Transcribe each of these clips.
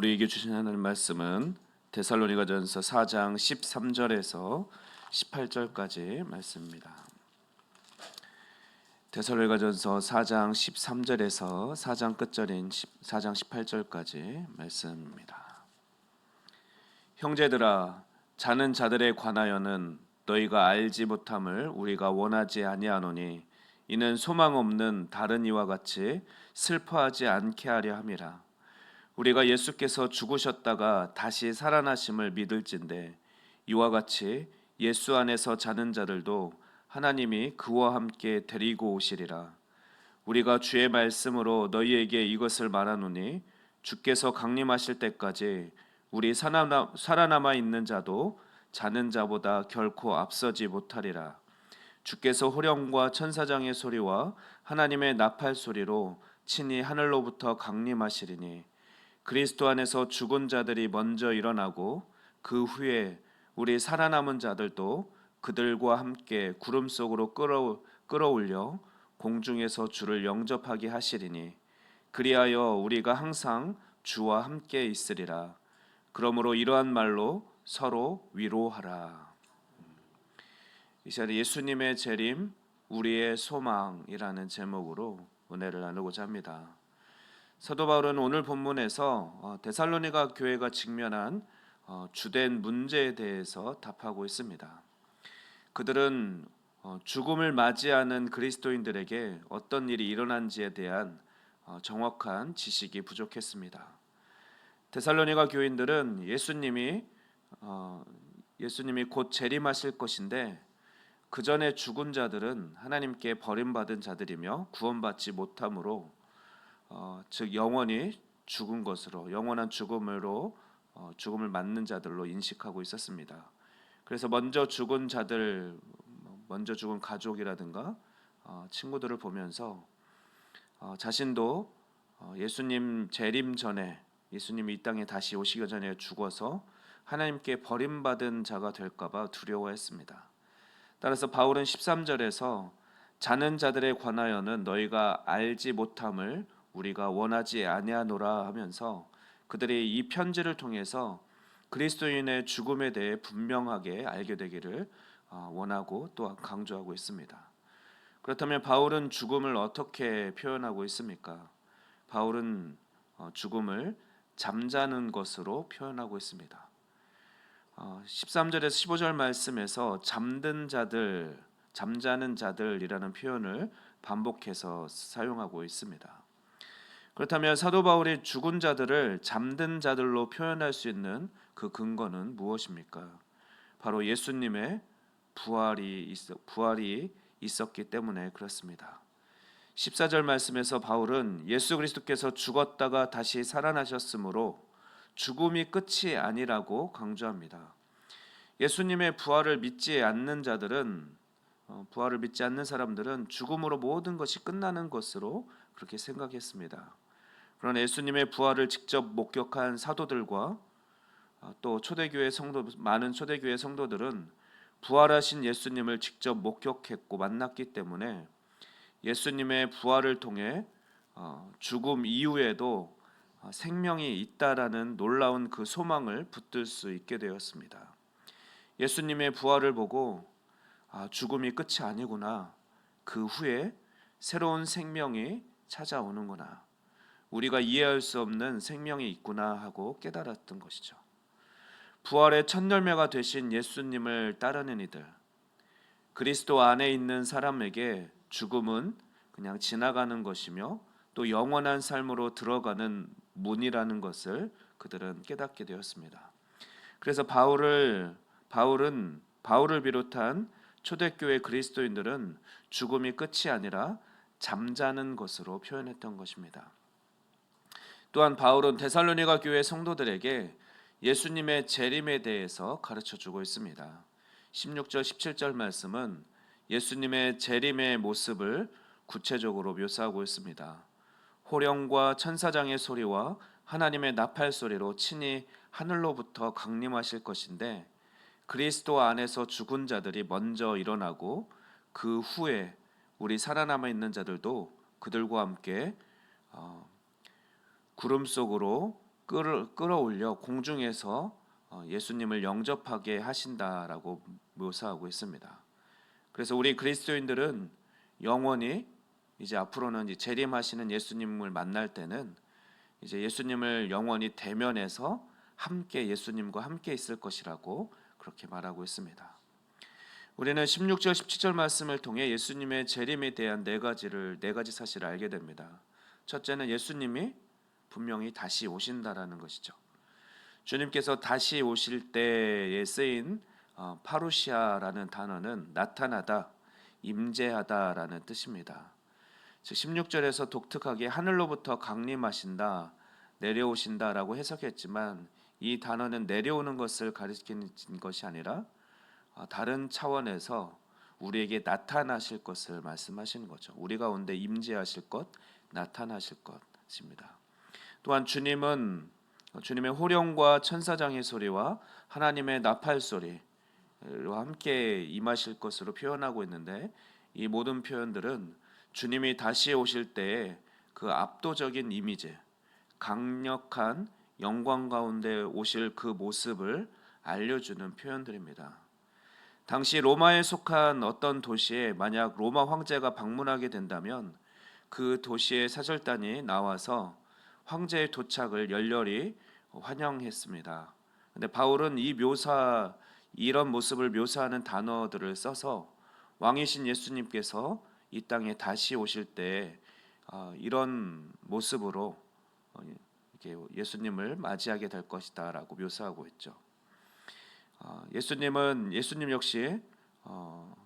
우리에게 주신 하나님 말씀은 데살로니가전서 4장 13절에서 18절까지 말씀입니다. 데살로니가전서 4장 13절에서 4장 끝절인 10 4장 18절까지 말씀입니다. 형제들아 자는 자들에 관하여는 너희가 알지 못함을 우리가 원하지 아니하노니 이는 소망 없는 다른 이와 같이 슬퍼하지 않게 하려 함이라 우리가 예수께서 죽으셨다가 다시 살아나심을 믿을진데 이와 같이 예수 안에서 자는 자들도 하나님이 그와 함께 데리고 오시리라. 우리가 주의 말씀으로 너희에게 이것을 말하노니 주께서 강림하실 때까지 우리 살아남- 살아남아 있는 자도 자는 자보다 결코 앞서지 못하리라. 주께서 호령과 천사장의 소리와 하나님의 나팔 소리로 친히 하늘로부터 강림하시리니 그리스도 안에서 죽은 자들이 먼저 일어나고 그 후에 우리 살아남은 자들도 그들과 함께 구름 속으로 끌어, 끌어올려 공중에서 주를 영접하게 하시리니 그리하여 우리가 항상 주와 함께 있으리라 그러므로 이러한 말로 서로 위로하라 이 시간에 예수님의 재림 우리의 소망이라는 제목으로 은혜를 나누고자 합니다. 사도 바울은 오늘 본문에서 어, 데살로니가 교회가 직면한 어, 주된 문제에 대해서 답하고 있습니다. 그들은 어, 죽음을 맞이하는 그리스도인들에게 어떤 일이 일어난지에 대한 어, 정확한 지식이 부족했습니다. 데살로니가 교인들은 예수님이 어, 예수님이 곧 재림하실 것인데 그 전에 죽은 자들은 하나님께 버림받은 자들이며 구원받지 못함으로 어, 즉 영원히 죽은 것으로 영원한 죽음으로 어, 죽음을 맞는 자들로 인식하고 있었습니다. 그래서 먼저 죽은 자들, 먼저 죽은 가족이라든가 어, 친구들을 보면서 어, 자신도 어, 예수님 재림 전에 예수님이 이 땅에 다시 오시기 전에 죽어서 하나님께 버림받은 자가 될까봐 두려워했습니다. 따라서 바울은 13절에서 자는 자들에 관하여는 너희가 알지 못함을 우리가 원하지 아니하노라 하면서 그들이 이 편지를 통해서 그리스도인의 죽음에 대해 분명하게 알게 되기를 어, 원하고 또 강조하고 있습니다. 그렇다면 바울은 죽음을 어떻게 표현하고 있습니까? 바울은 어, 죽음을 잠자는 것으로 표현하고 있습니다. 어, 13절에서 15절 말씀에서 잠든 자들, 잠자는 자들이라는 표현을 반복해서 사용하고 있습니다. 그렇다면 사도 바울이 죽은 자들을 잠든 자들로 표현할 수 있는 그 근거는 무엇입니까? 바로 예수님의 부활이 있, 부활이 있었기 때문에 그렇습니다. 14절 말씀에서 바울은 예수 그리스도께서 죽었다가 다시 살아나셨으므로 죽음이 끝이 아니라고 강조합니다. 예수님의 부활을 믿지 않는 자들은 어, 부활을 믿지 않는 사람들은 죽음으로 모든 것이 끝나는 것으로 그렇게 생각했습니다. 그러나 예수님의 부활을 직접 목격한 사도들과 어, 또 초대교회 성도 많은 초대교회 성도들은 부활하신 예수님을 직접 목격했고 만났기 때문에 예수님의 부활을 통해 어, 죽음 이후에도 어, 생명이 있다라는 놀라운 그 소망을 붙들 수 있게 되었습니다. 예수님의 부활을 보고 아, 죽음이 끝이 아니구나. 그 후에 새로운 생명이 찾아오는구나. 우리가 이해할 수 없는 생명이 있구나 하고 깨달았던 것이죠. 부활의 첫 열매가 되신 예수님을 따르는 이들, 그리스도 안에 있는 사람에게 죽음은 그냥 지나가는 것이며 또 영원한 삶으로 들어가는 문이라는 것을 그들은 깨닫게 되었습니다. 그래서 바울을 바울은 바울을 비롯한 초대교회 그리스도인들은 죽음이 끝이 아니라 잠자는 것으로 표현했던 것입니다. 또한 바울은 데살로니가 교회 성도들에게 예수님의 재림에 대해서 가르쳐 주고 있습니다. 16절 17절 말씀은 예수님의 재림의 모습을 구체적으로 묘사하고 있습니다. 호령과 천사장의 소리와 하나님의 나팔 소리로 친히 하늘로부터 강림하실 것인데 그리스도 안에서 죽은 자들이 먼저 일어나고 그 후에 우리 살아남아 있는 자들도 그들과 함께 어, 구름 속으로 끌어, 끌어 올려 공중에서 어, 예수님을 영접하게 하신다라고 묘사하고 있습니다. 그래서 우리 그리스도인들은 영원히 이제 앞으로는 이제 재림하시는 예수님을 만날 때는 이제 예수님을 영원히 대면해서 함께 예수님과 함께 있을 것이라고 그렇게 말하고 있습니다. 우리는 16절 17절 말씀을 통해 예수님의 재림에 대한 네 가지를 네 가지 사실을 알게 됩니다. 첫째는 예수님이 분명히 다시 오신다라는 것이죠. 주님께서 다시 오실 때에 쓰인 어, 파루시아라는 단어는 나타나다, 임재하다라는 뜻입니다. 즉 16절에서 독특하게 하늘로부터 강림하신다, 내려오신다라고 해석했지만 이 단어는 내려오는 것을 가리키는 것이 아니라 어, 다른 차원에서 우리에게 나타나실 것을 말씀하시는 거죠. 우리 가운데 임재하실 것, 나타나실 것입니다. 또한 주님은 주님의 호령과 천사장의 소리와 하나님의 나팔 소리와 함께 임하실 것으로 표현하고 있는데 이 모든 표현들은 주님이 다시 오실 때의 그 압도적인 이미지, 강력한 영광 가운데 오실 그 모습을 알려주는 표현들입니다. 당시 로마에 속한 어떤 도시에 만약 로마 황제가 방문하게 된다면 그 도시의 사절단이 나와서 황제의 도착을 열렬히 환영했습니다. 근데 바울은 이 묘사 이런 모습을 묘사하는 단어들을 써서 왕이신 예수님께서 이 땅에 다시 오실 때 어, 이런 모습으로 어, 예수님을 맞이하게 될 것이다라고 묘사하고 있죠. 어, 예수님은 예수님 역시 어,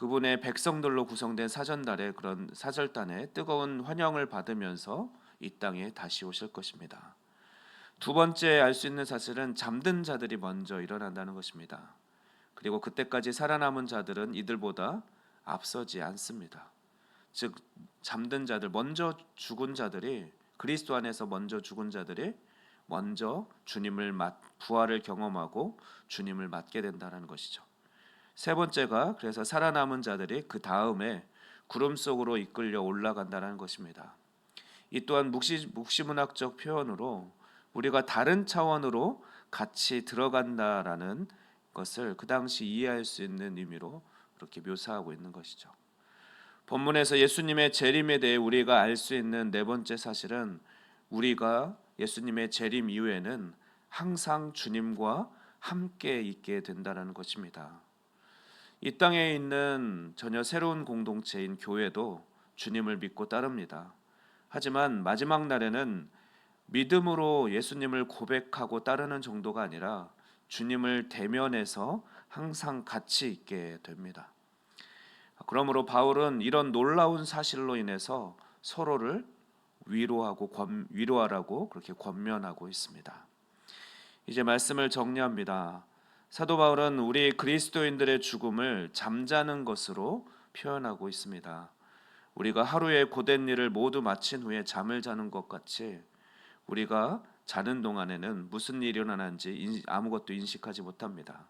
그분의 백성들로 구성된 사전단의 그런 사절단의 뜨거운 환영을 받으면서 이 땅에 다시 오실 것입니다. 두 번째 알 수 있는 사실은 잠든 자들이 먼저 일어난다는 것입니다. 그리고 그때까지 살아남은 자들은 이들보다 앞서지 않습니다. 즉 잠든 자들 먼저 죽은 자들이 그리스도 안에서 먼저 죽은 자들이 먼저 주님을 맞 부활을 경험하고 주님을 맞게 된다는 것이죠. 세 번째가 그래서 살아남은 자들이 그 다음에 구름 속으로 이끌려 올라간다는 것입니다. 이 또한 묵시 묵시문학적 표현으로 우리가 다른 차원으로 같이 들어간다라는 것을 그 당시 이해할 수 있는 의미로 그렇게 묘사하고 있는 것이죠. 본문에서 예수님의 재림에 대해 우리가 알 수 있는 네 번째 사실은 우리가 예수님의 재림 이후에는 항상 주님과 함께 있게 된다는 것입니다. 이 땅에 있는 전혀 새로운 공동체인 교회도 주님을 믿고 따릅니다. 하지만 마지막 날에는 믿음으로 예수님을 고백하고 따르는 정도가 아니라 주님을 대면해서 항상 같이 있게 됩니다. 그러므로 바울은 이런 놀라운 사실로 인해서 서로를 위로하고 권, 위로하라고 그렇게 권면하고 있습니다. 이제 말씀을 정리합니다. 사도 바울은 우리 그리스도인들의 죽음을 잠자는 것으로 표현하고 있습니다. 우리가 하루의 고된 일을 모두 마친 후에 잠을 자는 것 같이 우리가 자는 동안에는 무슨 일이 일어나는지 아무것도 인식하지 못합니다.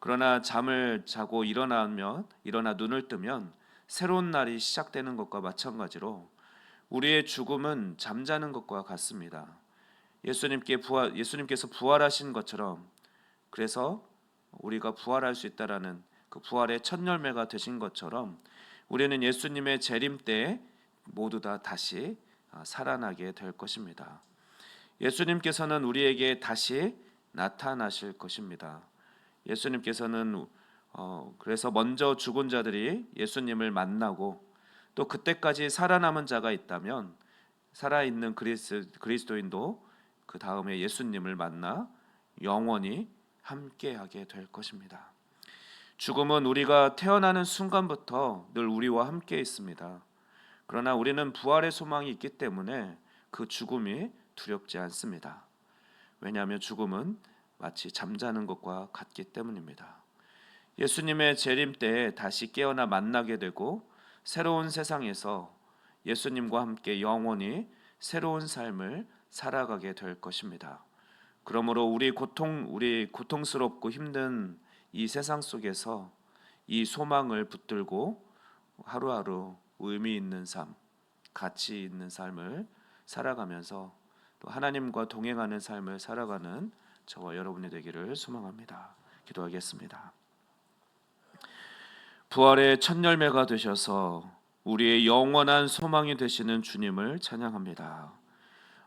그러나 잠을 자고 일어나면 일어나 눈을 뜨면 새로운 날이 시작되는 것과 마찬가지로 우리의 죽음은 잠자는 것과 같습니다. 예수님께 부활 예수님께서 부활하신 것처럼 그래서 우리가 부활할 수 있다라는 그 부활의 첫 열매가 되신 것처럼 우리는 예수님의 재림 때 모두 다 다시 아, 살아나게 될 것입니다. 예수님께서는 우리에게 다시 나타나실 것입니다. 예수님께서는 어, 그래서 먼저 죽은 자들이 예수님을 만나고 또 그때까지 살아남은 자가 있다면 살아 있는 그리스, 그리스도인도 그 다음에 예수님을 만나 영원히 함께하게 될 것입니다. 죽음은 우리가 태어나는 순간부터 늘 우리와 함께 있습니다. 그러나 우리는 부활의 소망이 있기 때문에 그 죽음이 두렵지 않습니다. 왜냐하면 죽음은 마치 잠자는 것과 같기 때문입니다. 예수님의 재림 때 다시 깨어나 만나게 되고 새로운 세상에서 예수님과 함께 영원히 새로운 삶을 살아가게 될 것입니다. 그러므로 우리 고통 우리 고통스럽고 힘든 이 세상 속에서 이 소망을 붙들고 하루하루 의미 있는 삶, 가치 있는 삶을 살아가면서 또 하나님과 동행하는 삶을 살아가는 저와 여러분이 되기를 소망합니다. 기도하겠습니다. 부활의 첫 열매가 되셔서 우리의 영원한 소망이 되시는 주님을 찬양합니다.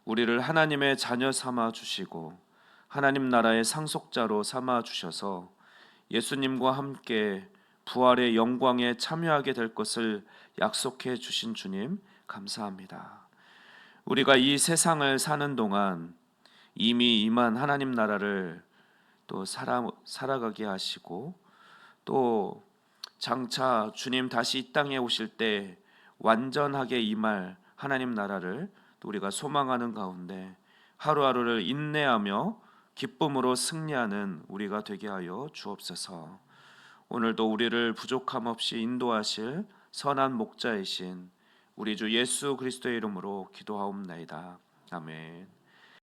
우리를 하나님의 자녀 삼아 주시고 하나님 나라의 상속자로 삼아 주셔서 예수님과 함께 부활의 영광에 참여하게 될 것을 약속해 주신 주님 감사합니다. 우리가 이 세상을 사는 동안 이미 임한 하나님 나라를 또 살아 살아가게 하시고 또 장차 주님 다시 이 땅에 오실 때 완전하게 임할 하나님 나라를 또 우리가 소망하는 가운데 하루하루를 인내하며 기쁨으로 승리하는 우리가 되게 하여 주옵소서. 오늘도 우리를 부족함 없이 인도하실 선한 목자이신 우리 주 예수 그리스도의 이름으로 기도하옵나이다. 아멘.